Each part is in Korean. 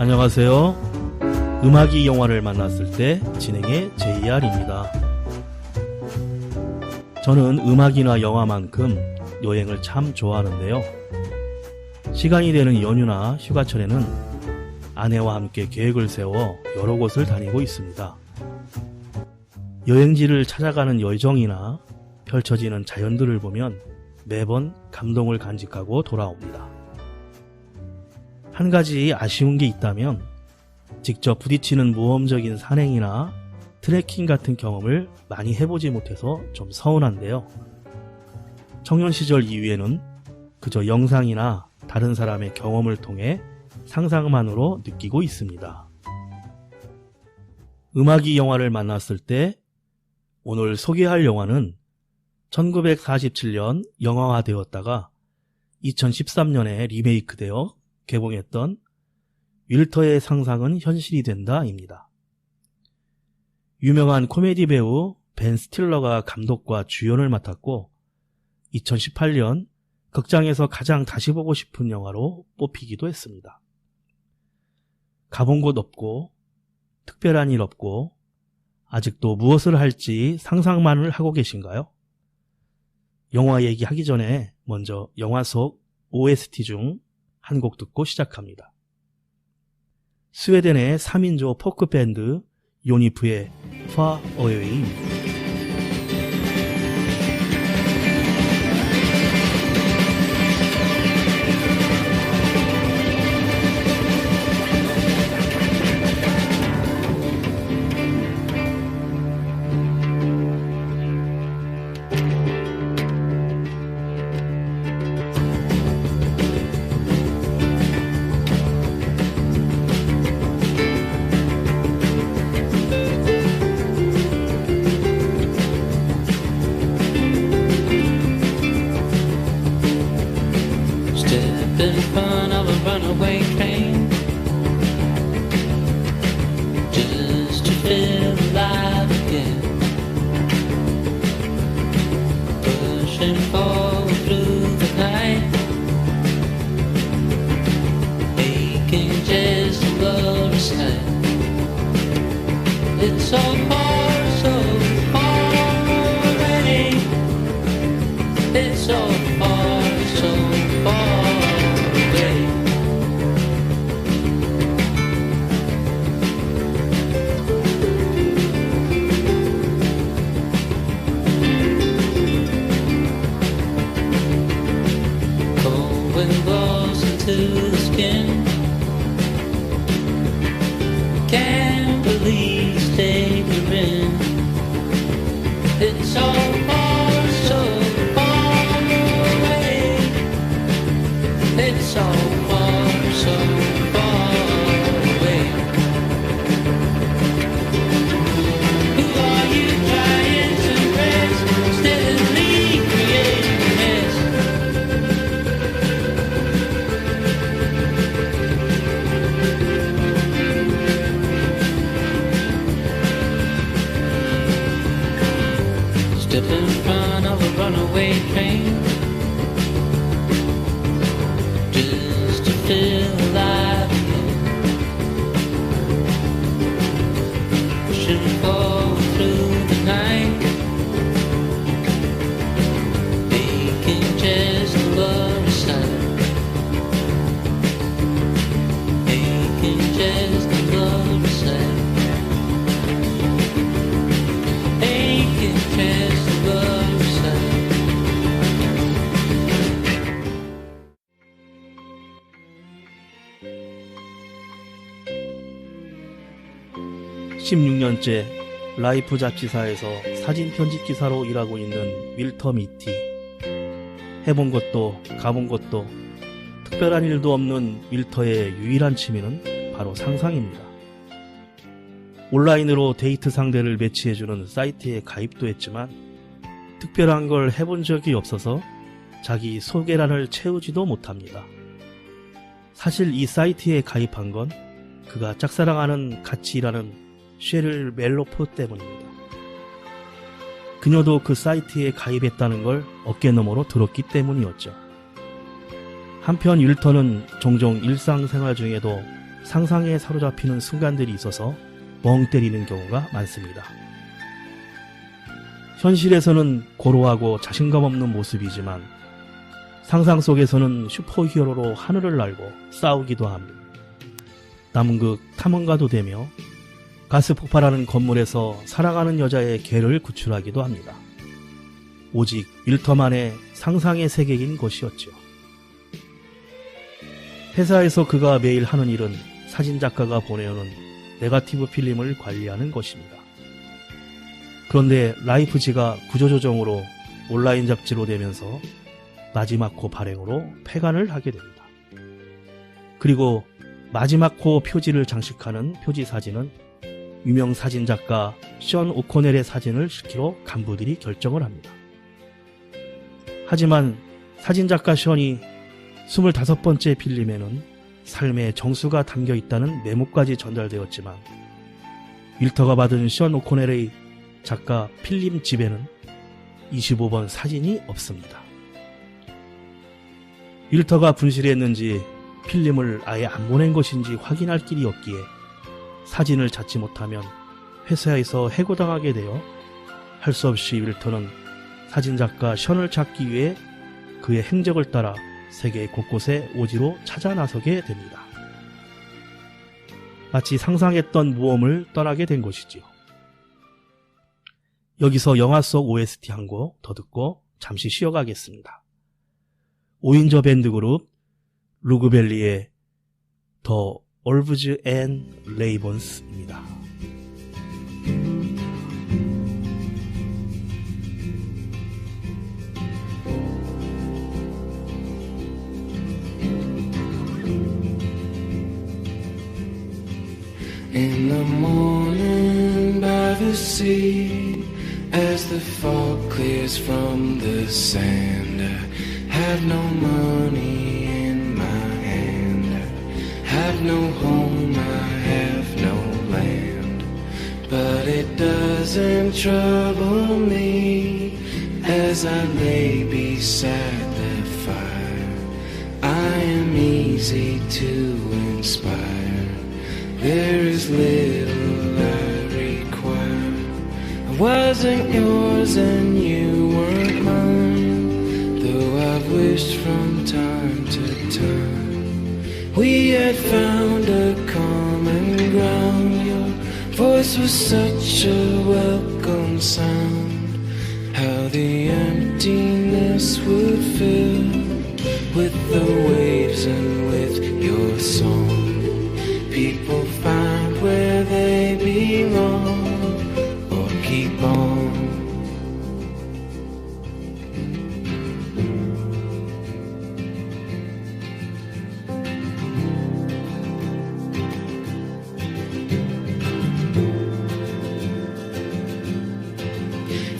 안녕하세요. 음악이 영화를 만났을 때 진행의 JR입니다. 저는 음악이나 영화만큼 여행을 참 좋아하는데요. 시간이 되는 연휴나 휴가철에는 아내와 함께 계획을 세워 여러 곳을 다니고 있습니다. 여행지를 찾아가는 열정이나 펼쳐지는 자연들을 보면 매번 감동을 간직하고 돌아옵니다. 한 가지 아쉬운 게 있다면 직접 부딪히는 모험적인 산행이나 트레킹 같은 경험을 많이 해보지 못해서 좀 서운한데요. 청년 시절 이후에는 그저 영상이나 다른 사람의 경험을 통해 상상만으로 느끼고 있습니다. 음악이 영화를 만났을 때 오늘 소개할 영화는 1947년 영화화되었다가 2013년에 리메이크되어 개봉했던 윌터의 상상은 현실이 된다입니다. 유명한 코미디 배우 벤 스틸러가 감독과 주연을 맡았고 2018년 극장에서 가장 다시 보고 싶은 영화로 뽑히기도 했습니다. 가본 곳 없고 특별한 일 없고 아직도 무엇을 할지 상상만을 하고 계신가요? 영화 얘기하기 전에 먼저 영화 속 OST 중 한 곡 듣고 시작합니다. 스웨덴의 3인조 포크 밴드 요니프의 Away입니다. 16년째 라이프 잡지사에서 사진 편집 기사로 일하고 있는 윌터 미티. 해본 것도 가본 것도 특별한 일도 없는 윌터의 유일한 취미는 바로 상상입니다. 온라인으로 데이트 상대를 매치해주는 사이트에 가입도 했지만 특별한 걸 해본 적이 없어서 자기 소개란을 채우지도 못합니다. 사실 이 사이트에 가입한 건 그가 짝사랑하는 같이 일하는 쉐를 멜로포 때문입니다. 그녀도 그 사이트에 가입했다는 걸 어깨너머로 들었기 때문이었죠. 한편 율터는 종종 일상생활 중에도 상상에 사로잡히는 순간들이 있어서 멍 때리는 경우가 많습니다. 현실에서는 고로하고 자신감 없는 모습이지만 상상 속에서는 슈퍼히어로로 하늘을 날고 싸우기도 합니다. 남극 탐험가도 되며 가스 폭발하는 건물에서 살아가는 여자의 개를 구출하기도 합니다. 오직 일터만의 상상의 세계인 것이었죠. 회사에서 그가 매일 하는 일은 사진작가가 보내오는 네가티브 필름을 관리하는 것입니다. 그런데 라이프지가 구조조정으로 온라인 잡지로 되면서 마지막 호 발행으로 폐간을 하게 됩니다. 그리고 마지막 호 표지를 장식하는 표지 사진은 유명 사진 작가 션 오코넬의 사진을 실기로 간부들이 결정을 합니다. 하지만 사진 작가 션이 25번째 필름에는 삶의 정수가 담겨 있다는 메모까지 전달되었지만 윌터가 받은 션 오코넬의 작가 필름 집에는 25번 사진이 없습니다. 윌터가 분실했는지 필름을 아예 안 보낸 것인지 확인할 길이 없기에 사진을 찾지 못하면 회사에서 해고당하게 되어 할 수 없이 윌터는 사진작가 션을 찾기 위해 그의 행적을 따라 세계 곳곳에 오지로 찾아 나서게 됩니다. 마치 상상했던 모험을 떠나게 된 것이지요. 여기서 영화 속 OST 한 곡 더 듣고 잠시 쉬어가겠습니다. 5인조 밴드 그룹 루그벨리의 더 올브즈 앤 레이본스입니다. In the morning by the sea, as the fog clears from the sand, I have no money have no home, I have no land, but it doesn't trouble me as I lay beside the fire. I am easy to inspire. There is little I require. I wasn't yours and you weren't mine, though I've wished from time to time. We had found a common ground. Your voice was such a welcome sound. How the emptiness would fill with the waves and with your song.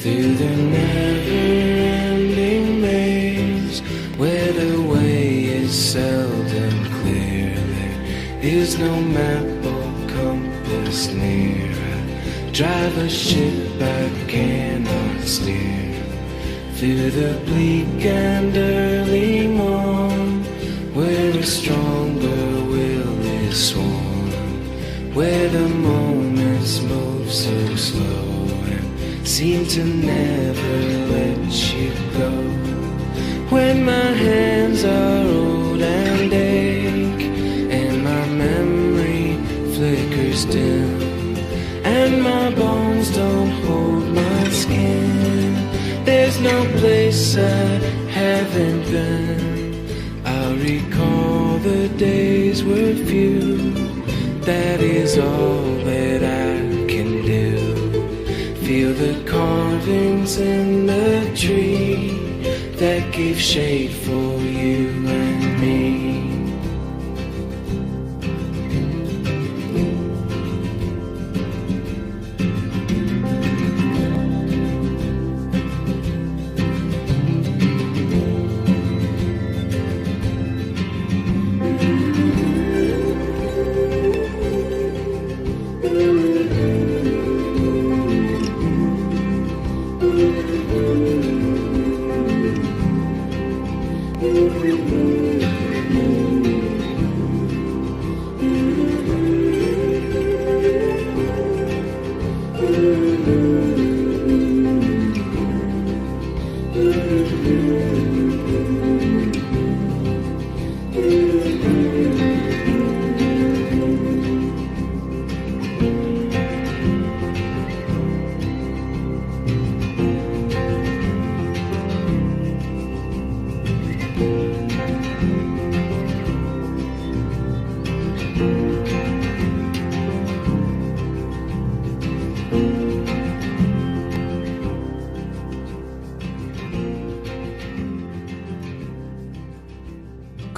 Through the never-ending maze Where the way is seldom clear There is no map or compass near. I drive a ship I cannot steer. Through the bleak and early morn Where a stronger will is sworn. Where the moments move so slow seem to never let you go. When my hands are old and ache, and my memory flickers dim, and my bones don't hold my skin, there's no place I haven't been. I recall the days were few. That is all in the tree that gave shade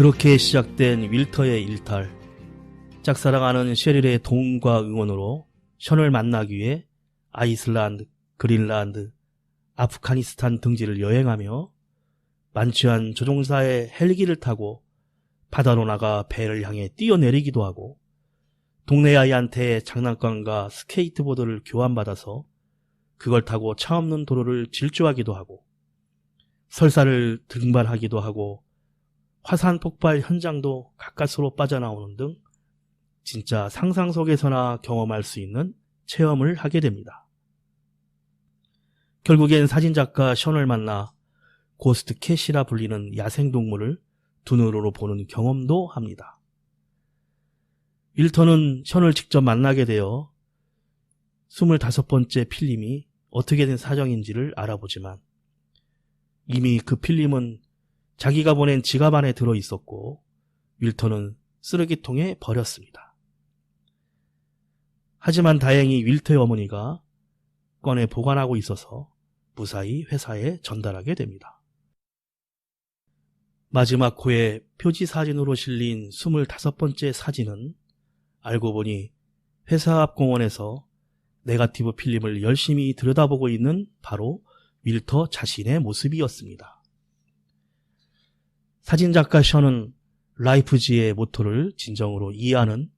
그렇게 시작된 윌터의 일탈. 짝사랑하는 셰릴의 도움과 응원으로 션을 만나기 위해 아이슬란드, 그린란드, 아프가니스탄 등지를 여행하며 만취한 조종사의 헬기를 타고 바다로 나가 배를 향해 뛰어내리기도 하고 동네 아이한테 장난감과 스케이트보드를 교환받아서 그걸 타고 차 없는 도로를 질주하기도 하고 설사를 등반하기도 하고 화산 폭발 현장도 가까스로 빠져나오는 등 진짜 상상 속에서나 경험할 수 있는 체험을 하게 됩니다. 결국엔 사진작가 션을 만나 고스트 캣이라 불리는 야생동물을 두 눈으로 보는 경험도 합니다. 윌턴은 션을 직접 만나게 되어 25번째 필름이 어떻게 된 사정인지를 알아보지만 이미 그 필름은 자기가 보낸 지갑 안에 들어 있었고 윌턴은 쓰레기통에 버렸습니다. 하지만 다행히 윌터의 어머니가 꺼내 보관하고 있어서 무사히 회사에 전달하게 됩니다. 마지막 호의 표지 사진으로 실린 25번째 사진은 알고 보니 회사 앞 공원에서 네가티브 필름을 열심히 들여다보고 있는 바로 윌터 자신의 모습이었습니다. 사진작가 션은 라이프지의 모토를 진정으로 이해하는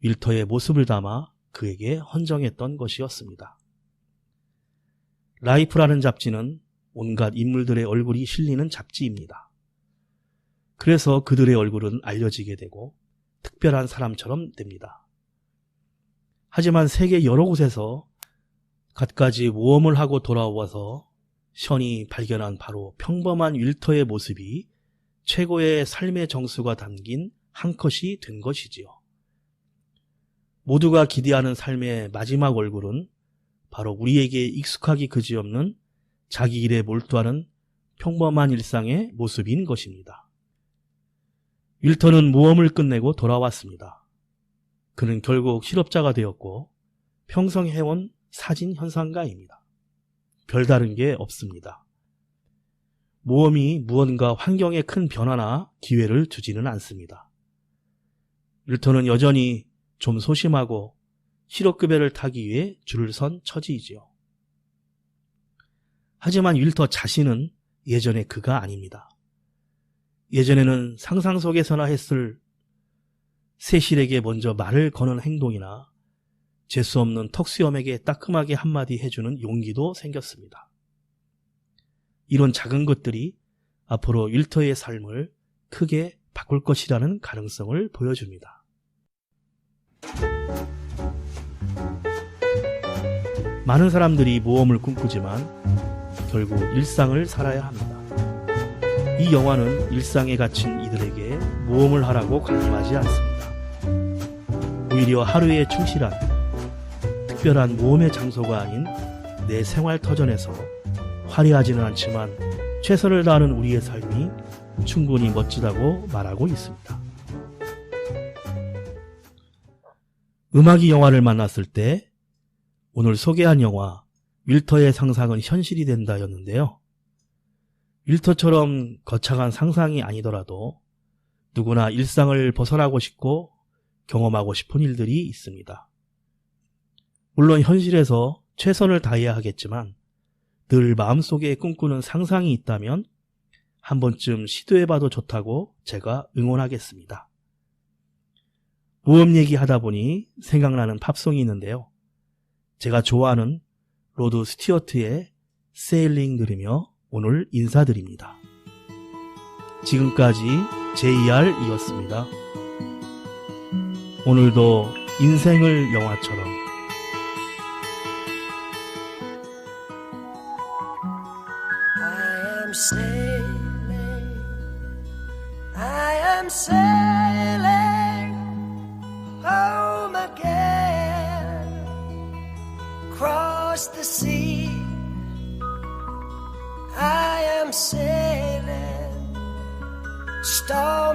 윌터의 모습을 담아 그에게 헌정했던 것이었습니다. 라이프라는 잡지는 온갖 인물들의 얼굴이 실리는 잡지입니다. 그래서 그들의 얼굴은 알려지게 되고 특별한 사람처럼 됩니다. 하지만 세계 여러 곳에서 갖가지 모험을 하고 돌아와서 션이 발견한 바로 평범한 윌터의 모습이 최고의 삶의 정수가 담긴 한 컷이 된 것이지요. 모두가 기대하는 삶의 마지막 얼굴은 바로 우리에게 익숙하기 그지없는 자기 일에 몰두하는 평범한 일상의 모습인 것입니다. 윌턴은 모험을 끝내고 돌아왔습니다. 그는 결국 실업자가 되었고 평생 해온 사진 현상가입니다. 별다른 게 없습니다. 모험이 무언가 환경에 큰 변화나 기회를 주지는 않습니다. 윌턴은 여전히 좀 소심하고 실업급여를 타기 위해 줄을 선 처지이지요. 하지만 윌터 자신은 예전의 그가 아닙니다. 예전에는 상상 속에서나 했을 세실에게 먼저 말을 거는 행동이나 재수 없는 턱수염에게 따끔하게 한마디 해주는 용기도 생겼습니다. 이런 작은 것들이 앞으로 윌터의 삶을 크게 바꿀 것이라는 가능성을 보여줍니다. 많은 사람들이 모험을 꿈꾸지만 결국 일상을 살아야 합니다. 이 영화는 일상에 갇힌 이들에게 모험을 하라고 강요하지 않습니다. 오히려 하루에 충실한 특별한 모험의 장소가 아닌 내 생활 터전에서 화려하지는 않지만 최선을 다하는 우리의 삶이 충분히 멋지다고 말하고 있습니다. 음악이 영화를 만났을 때 오늘 소개한 영화 윌터의 상상은 현실이 된다였는데요. 윌터처럼 거창한 상상이 아니더라도 누구나 일상을 벗어나고 싶고 경험하고 싶은 일들이 있습니다. 물론 현실에서 최선을 다해야 하겠지만 늘 마음속에 꿈꾸는 상상이 있다면 한 번쯤 시도해봐도 좋다고 제가 응원하겠습니다. 모험 얘기하다 보니 생각나는 팝송이 있는데요. 제가 좋아하는 로드 스티어트의 세일링 들으며 오늘 인사드립니다. 지금까지 JR이었습니다. 오늘도 인생을 영화처럼 sailing, I am sailing home again. Cross the sea, I am sailing. Star